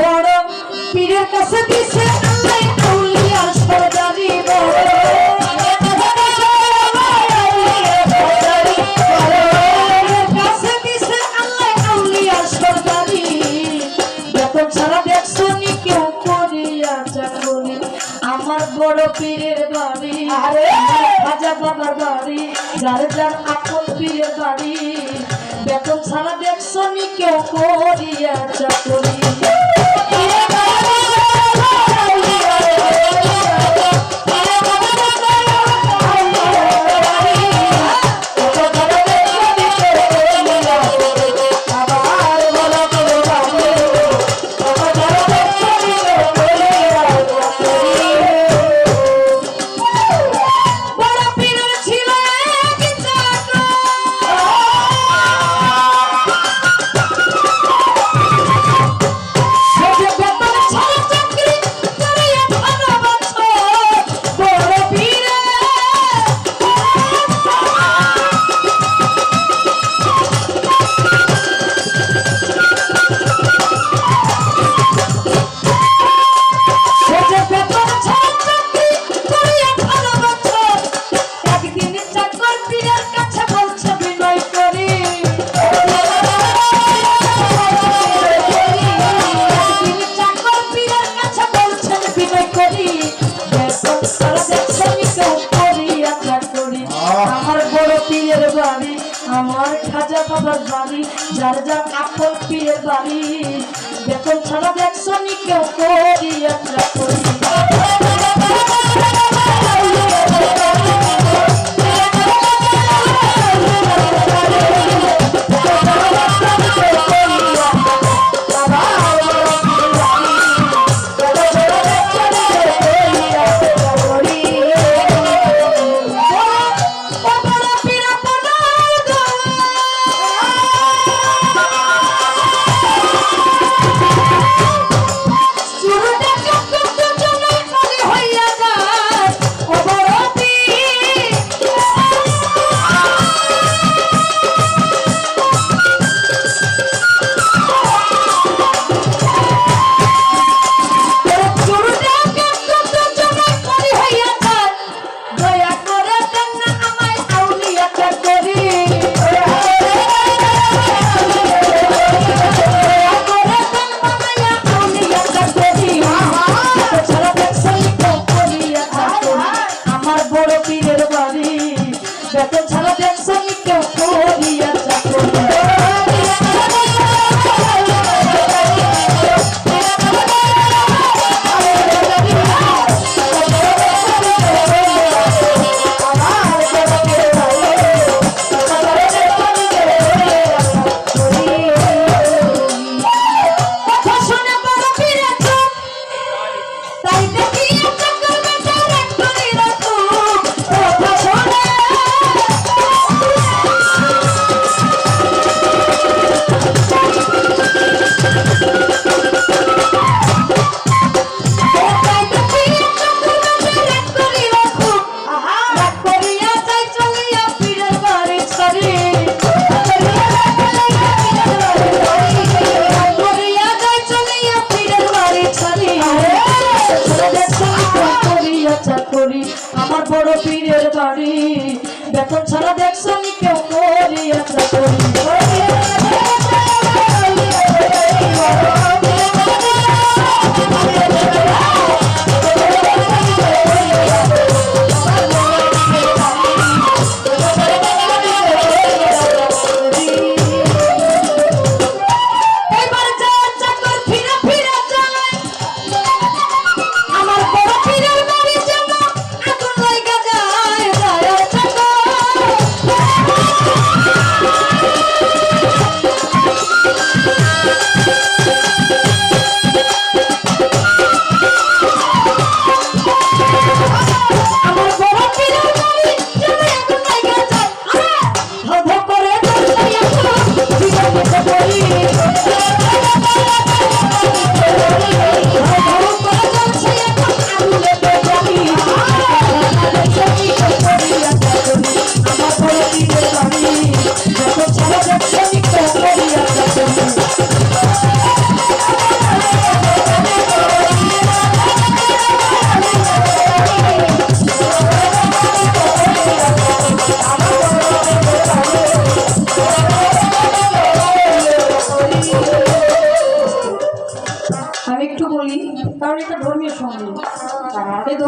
বড় পীরের কাছে দিছে আউলিয়া সরদারি বড়। বড় পীরের বাড়ি। আরে! খাজা বাবার বাড়ি যার যার আপন পীরের বাড়ি। বেতন ছাড়া দেখছ নি কেউ করিয়া চাকরি যার যার আপন পীরের বাড়ি বেতন ছাড়া দেখছেন কেউ করি আমরা শুরুটা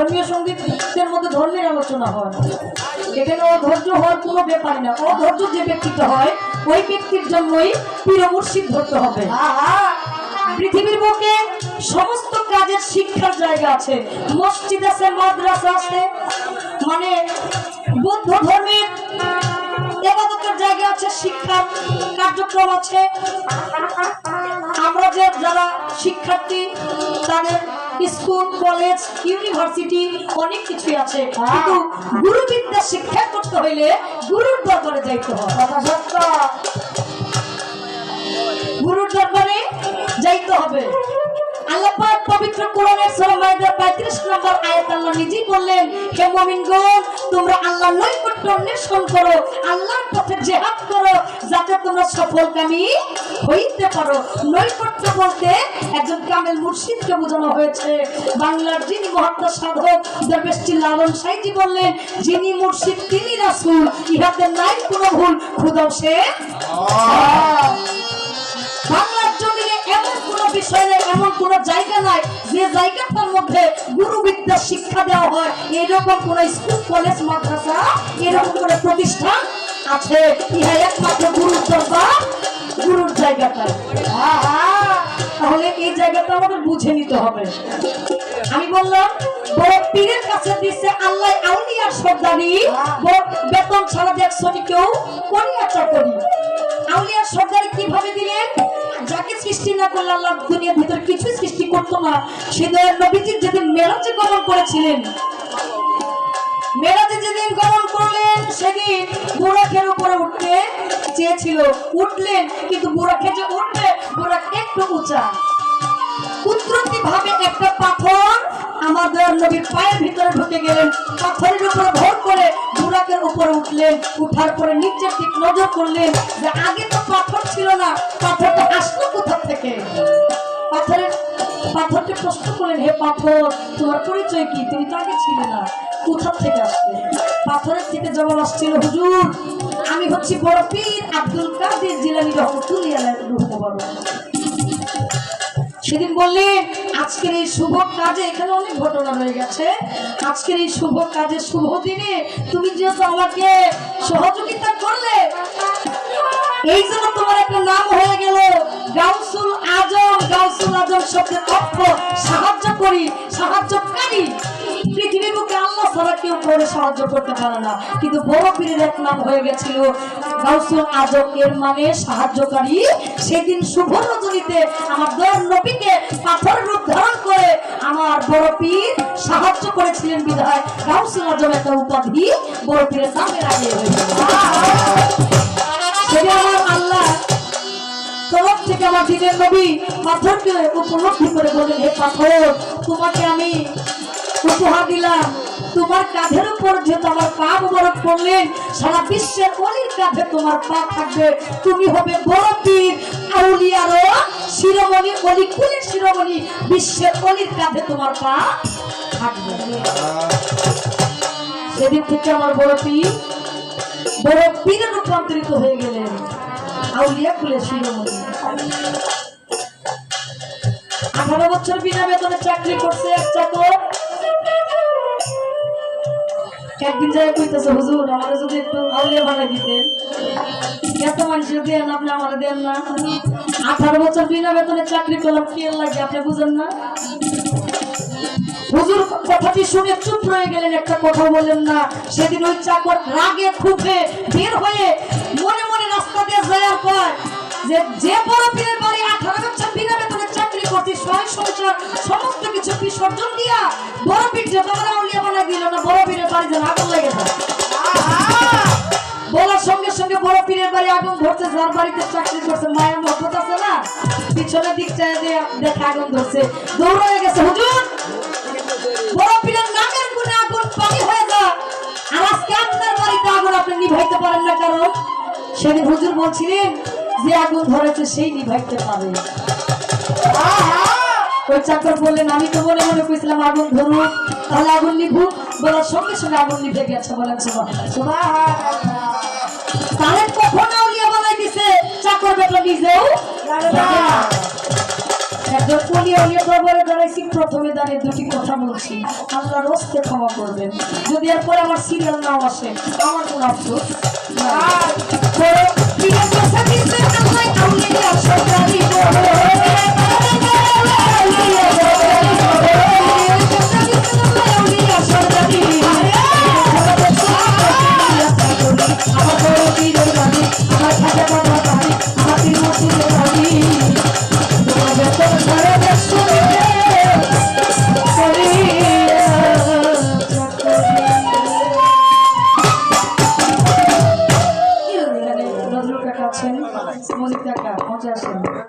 ধর্মীয় সঙ্গীতের মধ্যে ধর্মের আলোচনা হয়। এখানে অধৈর্য হওয়ার কোনো ব্যাপার না। অধৈর্য যে ব্যক্তিটা হয়, ওই ব্যক্তির জন্যই প্রিয় মুর্শিদ ধরতে হবে। পৃথিবীর বুকে সমস্ত কাজের শিক্ষার জায়গা আছে। মসজিদ আছে, মাদ্রাসা আছে। মানে বৌদ্ধ ধর্মের এবাদতের জায়গা আছে, শিক্ষার কার্যক্রম আছে। আমরা যে যারা শিক্ষার্থী তাদের স্কুল কলেজ ইউনিভার্সিটি অনেক কিছুই আছে। কিন্তু গুরুবিদ্যা শিক্ষা করতে হইলে গুরুর দরবারে যাইতে হবে। গুরুর দরবারে যাইতে হবে। আল্লাহ পাক পবিত্র কোরআনের সূরা মাইদার 35 নম্বর আয়াত আল্লাহ নিজেই বললেন হে মুমিনগণ তোমরা আল্লাহর নৈকট্য অন্বেষণ করো আল্লাহর পথে জিহাদ করো যাতে তোমরা সফলকামী হইতে পারো। নৈকট্য বলতে একজন কামেল মুর্শিদকে বোঝানো হয়েছে। বাংলার যিনি মহাত্মা সাধক দরবেশটি লালন সাইজি বললেন যিনি মুর্শিদ তিনি রাসূল ইহাতে নাই কোনো ভুল খুদাও সে কোন এমন কোন জায়গা নাই যে জায়গাটার মধ্যে গুরু বিদ্যা শিক্ষা দেওয়া হয়। এরকম কোন স্কুল, কলেজ, মাদ্রাসা, এরকম কোন প্রতিষ্ঠান আছে? ইহা একমাত্র গুরুর দরবার গুরুর জায়গাটা। তাহলে এই জায়গাটা আমাদের বুঝে নিতে হবে। আমি বললাম, বড় পীরের কাছে দিচ্ছে আল্লাহ আউলিয়ার সর্দারি। বেতন ছাড়া দেখছ কেউ? করিয়া চাকরি। আউলিয়ার সর্দারি কীভাবে দিলেন? সৃষ্টি না করলে আল্লাহ দুনিয়ার ভিতর কিছু সৃষ্টি করতো না। সে দয়ার নবীজি যেদিন মেরাজে গমন করেছিলেন, মেরাজে যেদিন গমন করলেন, সেদিন বুড়াখের উপরে উঠতে চেয়েছিল। উঠলেন, কিন্তু বুড়াখে যে উঠবে বুড়াখ একটু উঁচা। কুদরতি ভাবে একটা পাথর আমাদের নবীর পায়ের ভিতরে ঢুকে গেলেন। পাথরের উপরে ভর করে বুড়াকের উপরে উঠলেন। উঠার পরে নিচের দিক নজর করলেন যে আগে তো পাথর ছিল না পাথরটা আসলো কোথা থেকে? পাথরের পাথরকে প্রশ্ন করলেন, হে পাথর, তোমার পরিচয় কি? তুমি তো আগে ছিলে না। কোথা থেকে আসলে? পাথরের থেকে জবাব আসছিল, হুজুর, আমি হচ্ছি বড় পীর আব্দুল কাদের জিলানি রহমতুল্লাহ ঢুকতে পারব সেদিন বললেন আজকের এই শুভ কাজে এখানে অনেক ঘটনা হয়ে গেছে। আজকের এই শুভ কাজে শুভ দিনে তুমি যেহেতু আমাকে সহযোগিতা করলে, এই জন্য তোমার একটা নাম হয়ে গেল, গাউসুল আজম। গাউসুল আজম শব্দের অর্থ সাহায্য করি সাহায্যকারী। ছাড়া কেউ করে সাহায্য করতে পারে না। কিন্তু বড় পীরের এক নাম হয়ে গেছিল মানে সাহায্যকারী। সেদিন শুভ রজনীতে আমার পাথর রূপ ধারণ করে আমার বড় পীর সাহায্য করেছিলেন বিধায়। গাউসুল আজম একটা উপাধি বড় পীরের তরফ থেকে আমার দিনের নবী পাথরকে উপলব্ধি করে বলেন, হে পাথর, তোমাকে আমি উপহার দিলাম। তোমার কাঁধের উপর যেহেতু আমার পা মোবারক পড়লেন সারা বিশ্বের অলির কাঁধে তোমার পা থাকবে। তুমি হবে বড় পীর আউলিয়ারও শিরোমণি, অলি কুলের শিরোমণি। বিশ্বের অলির কাঁধে তোমার পা থাকবে। সেদিন থেকে আমার বড় পীর বড় পীরে রূপান্তরিত হয়ে গেলেন। আউলিয়া খুলে শিরোমণি। আঠারো বছর বিনা বেতনে চাকরি করছে এক চাকর। একদিন যাই কইতেছে, হুজুর আমাদের যদি একটু আউলিয়া বানাই দিতেন। এত মানুষের দেন আপনি আমার দেন না। আঠারো বছর বিনা বেতনে চাকরি করলাম, কি লাগে, আপনি বুঝেন না? হুজুর, কথাটি শুনে চুপ গেলেন, একটা কথা বললেন না। সেদিন ওই চাকর রাগে খুফে বের হয়ে মনে মনে রাস্তা দিয়ে পর যে যে বড় পীরের বাড়ি আঠারো বছর বিনা চাকরি করছি সংসার সমস্ত কিছু বিসর্জন দিয়া বড় পীর যে তোমার আউলিয়া বানাই দিল না বড় পীরের বাড়ি যেন আগুন লেগে যায়। বলার সঙ্গে সঙ্গে বড় পীরের বাড়ি আগুন ধরছে, যার বাড়িতে চাকরি করছে, মায়ের মহব্বত আছে না। পিছনের দিক চাই দেখে আগুন ধরছে। দৌড়ে গেছে, হুজুর! বড় পীরের নামের গুণে আগুন পানি হয়ে যায়। আর আজকে আপনার বাড়িতে আগুন আপনি নিভাইতে পারেন না, কারণ সেদিন হুজুর বলছিলেন, যে আগুন ধরেছে, সেই নিভাইতে পারে। ওই চাকর বললেন, আমি তো মনে মনে কইছিলাম আগুন ধরুক, তাহলে আগুন নিভুক। বলার সঙ্গে সঙ্গে আগুন নিভে গেছে, বলেন তাহলে কখন আউলিয়া বানাই দিছে, চাকর বেটা নিজেও। একজন অলি অলিয়া দরবারে দাঁড়াইছি, প্রথমে দাঁড়িয়ে দুটি কথা বলছি। আল্লাহর রস্তে ক্ষমা করবেন। যদি এরপর আমার সিরিয়াল নাম আসে, আমার কোনো আফসোস আর